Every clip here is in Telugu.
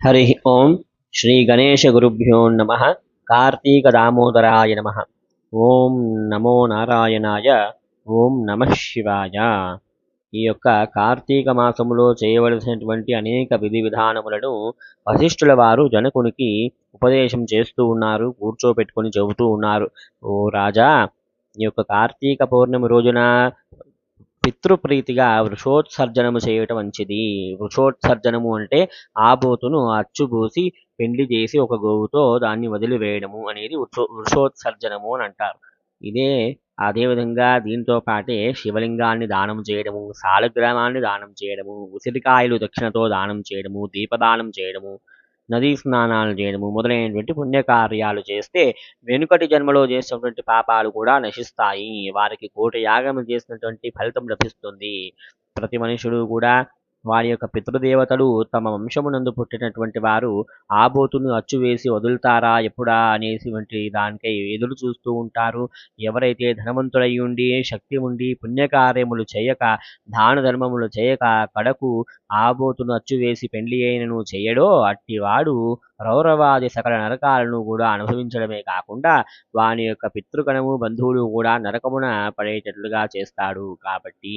హరి ఓం శ్రీ గణేశ గురుభ్యో నమ కార్తీక దామోదరాయ నమ. ఓం నమో నారాయణాయ ఓం నమ శివాయ. ఈ యొక్క కార్తీక మాసములో చేయవలసినటువంటి అనేక విధి విధానములను వశిష్ఠుల వారు జనకునికి ఉపదేశం చేస్తూ ఉన్నారు కూర్చోపెట్టుకొని చెబుతూ ఉన్నారు. ఓ రాజా ఈ యొక్క కార్తీక పౌర్ణమి రోజున పితృప్రీతిగా వృషోత్సర్జనము చేయటం మంచిది. వృషోత్సర్జనము అంటే ఆబోతును అచ్చుబూసి పెండ్లి చేసి ఒక గోవుతో దాన్ని వదిలివేయడము అనేది వృషో వృషోత్సర్జనము అని అంటారు. ఇదే అదేవిధంగా దీంతో పాటే శివలింగాన్ని దానం చేయడము సాలగ్రామాన్ని దానం చేయడము ఉసిరికాయలు దక్షిణతో దానం చేయడము దీపదానం చేయడము నదీ స్నానాలు చేయడము మొదలైనటువంటి పుణ్యకార్యాలు చేస్తే వెనుకటి జన్మలో చేసినటువంటి పాపాలు కూడా నశిస్తాయి. వారికి కోటి యాగం చేసినటువంటి ఫలితం లభిస్తుంది. ప్రతి మనుషుడు కూడా వారి యొక్క పితృదేవతలు తమ వంశమునందు పుట్టినటువంటి వారు ఆబోతును అచ్చువేసి వదులుతారా ఎప్పుడా అనేసి వంటి దానికై ఎదురు చూస్తూ ఉంటారు. ఎవరైతే ధనవంతుడై ఉండి శక్తి ఉండి పుణ్యకార్యములు చేయక దాన ధర్మములు చేయక కడకు ఆబోతును అచ్చువేసి పెండ్లి అయినను చేయడో అట్టివాడు రౌరవాది సకల నరకాలను కూడా అనుభవించడమే కాకుండా వాని యొక్క పితృగణము బంధువులు కూడా నరకమున పడేటట్లుగా చేస్తాడు. కాబట్టి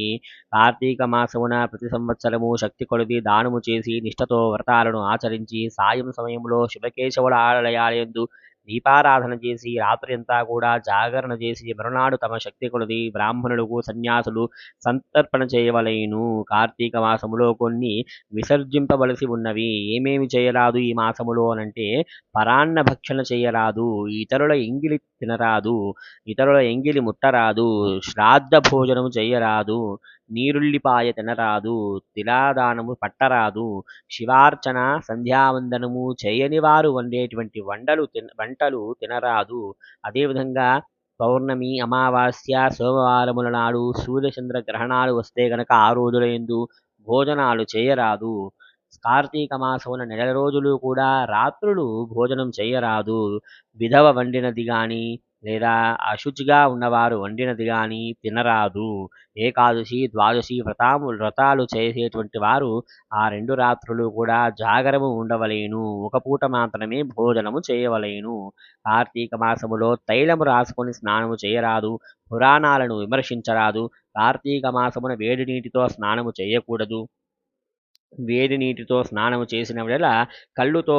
కార్తీక మాసమున ప్రతి సంవత్సరము శక్తి కొలది దానము చేసి నిష్ఠతో వ్రతాలను ఆచరించి సాయం సమయంలో శివకేశవుల ఆలయాలందు దీపారాధన చేసి రాత్రి అంతా కూడా జాగరణ చేసి మరునాడు తమ శక్తి కొలది బ్రాహ్మణులకు సన్యాసులు సంతర్పణ చేయవలెను. కార్తీక మాసములో కొన్ని విసర్జింపవలసి ఉన్నవి. ఏమేమి చేయరాదు ఈ మాసములో అనంటే పరాన్న భక్షణ చేయరాదు. ఇతరుల ఎంగిలి తినరాదు. ఇతరుల ఎంగిలి ముట్టరాదు. శ్రాద్ధ భోజనము చేయరాదు. నీరుల్లిపాయ తినరాదు తిలాదానము పట్టరాదు శివార్చన సంధ్యావందనము చేయని వారు వండేటువంటి వండలు తిన వంటలు తినరాదు. అదేవిధంగా పౌర్ణమి అమావాస్య సోమవారముల నాడు సూర్యచంద్ర గ్రహణాలు వస్తే గనక ఆ రోజుల ఎందు భోజనాలు చేయరాదు. కార్తీక మాసమున నెల రోజులు కూడా రాత్రులు భోజనం చేయరాదు. విధవ వండినది కానీ లేదా అశుచిగా ఉన్నవారు వండినది కానీ తినరాదు. ఏకాదశి ద్వాదశి వ్రతాము వ్రతాలు చేసేటువంటి వారు ఆ రెండు రాత్రులు కూడా జాగరము ఉండవలేను. ఒక పూట మాత్రమే భోజనము చేయవలేను. కార్తీక మాసములో తైలము రాసుకొని స్నానము చేయరాదు. పురాణాలను విమర్శించరాదు. కార్తీక మాసమున వేడి నీటితో స్నానము చేయకూడదు. వేడి నీటితో స్నానము చేసిన వేళ కళ్ళుతో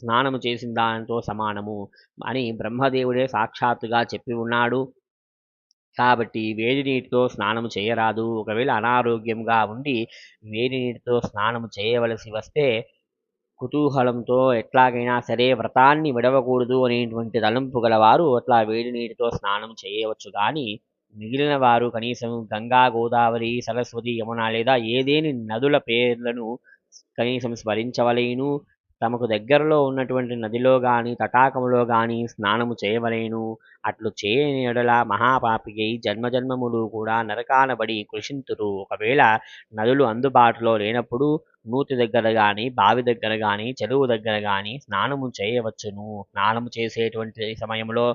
స్నానము చేసిన దానితో సమానము అని బ్రహ్మదేవుడే సాక్షాత్తుగా చెప్పి ఉన్నాడు. కాబట్టి వేడి నీటితో స్నానము చేయరాదు. ఒకవేళ అనారోగ్యంగా ఉండి వేడి నీటితో స్నానము చేయవలసి వస్తే కుతూహలంతో ఎట్లాగైనా సరే వ్రతాన్ని విడవకూడదు అనేటువంటి తలంపు గలవారు అట్లా వేడి నీటితో స్నానం చేయవచ్చు. కానీ మిగిలిన వారు కనీసం గంగా గోదావరి సరస్వతి యమున లేదా ఏదేని నదుల పేర్లను కనీసం స్మరించవలేను. తమకు దగ్గరలో ఉన్నటువంటి నదిలో గాని తటాకములో గాని స్నానము చేయవలేను. అట్లు చేయని ఎడల మహాపాపికై జన్మజన్మములు కూడా నరకానబడి కృషింతురు. ఒకవేళ నదులు అందుబాటులో లేనప్పుడు నూతి దగ్గర గాని బావి దగ్గర గాని చెరువు దగ్గర గాని స్నానము చేయవచ్చును. స్నానము చేసేటువంటి సమయంలో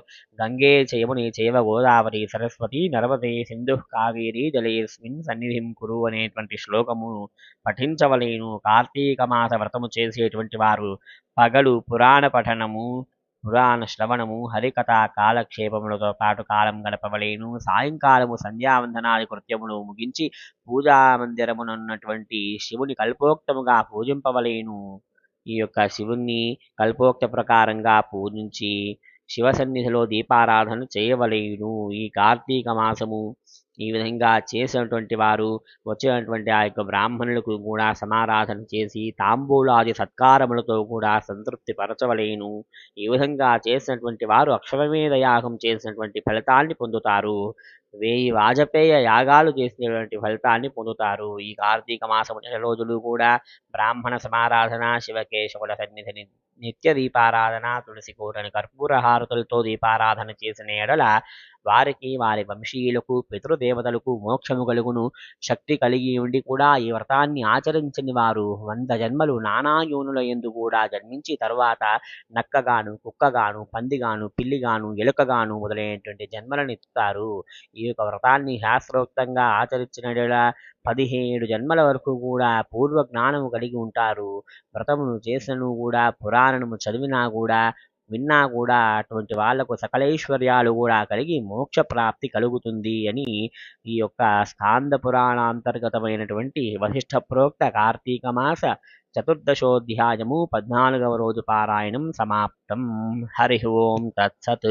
గంగే చేయముని చేవ గోదావరి సరస్వతి నర్మదే సింధు కావేరి జలేస్మిన్ సన్నిధిం కురు అనేటువంటి శ్లోకము పఠించవలేను. కార్తీక మాస వ్రతము చేసేటువంటి వారు పగలు పురాణ పఠనము పురాణ శ్రవణము హరికథ కాలక్షేపములతో పాటు కాలం గడపవలేను. సాయంకాలము సంధ్యావందనాది కృత్యములు ముగించి పూజా మందిరమునున్నటువంటి శివుని కల్పోక్తముగా పూజింపవలేను. ఈ యొక్క శివుణ్ణి కల్పోక్త ప్రకారంగా పూజించి శివ సన్నిధిలో దీపారాధన చేయవలేను. ఈ కార్తీక మాసము ఈ విధంగా చేసినటువంటి వారు వచ్చినటువంటి ఆ యొక్క బ్రాహ్మణులకు కూడా సమారాధన చేసి తాంబూలాది సత్కారములతో కూడా సంతృప్తి పరచవలేను. ఈ విధంగా చేసినటువంటి వారు అక్షరమేద యాగం చేసినటువంటి ఫలితాన్ని పొందుతారు. వేయి వాజపేయ యాగాలు చేసినటువంటి ఫలితాన్ని పొందుతారు. ఈ కార్తీక మాసము నెల రోజులు కూడా బ్రాహ్మణ సమారాధన శివకేశవుల సన్నిధిని నిత్య దీపారాధన తులసి కూరని కర్పూర హారతులతో దీపారాధన చేసిన ఎడల వారికి వారి వంశీయులకు పితృదేవతలకు మోక్షము కలుగును. శక్తి కలిగి ఉండి కూడా ఈ వ్రతాన్ని ఆచరించని వారు వంద జన్మలు నానా యోనుల ఎందు కూడా జన్మించి తరువాత నక్కగాను కుక్కగాను పందిగాను పిల్లిగాను ఎలుకగాను మొదలైనటువంటి జన్మలను ఎత్తుతారు ఈ యొక్క వ్రతాన్ని శాస్త్రోక్తంగా ఆచరించిన పదిహేడు జన్మల వరకు కూడా పూర్వ జ్ఞానము కలిగి ఉంటారు. వ్రతమును చేసినను కూడా పురాణము చదివినా కూడా విన్నా కూడా అటువంటి వాళ్ళకు సకలైశ్వర్యాలు కూడా కలిగి మోక్ష ప్రాప్తి కలుగుతుంది అని ఈ యొక్క స్కాంద పురాణాంతర్గతమైనటువంటి వశిష్ఠ ప్రోక్త కార్తీక మాస చతుర్దశోధ్యాయము పద్నాలుగవ రోజు పారాయణం సమాప్తం. హరి ఓం తత్సత్.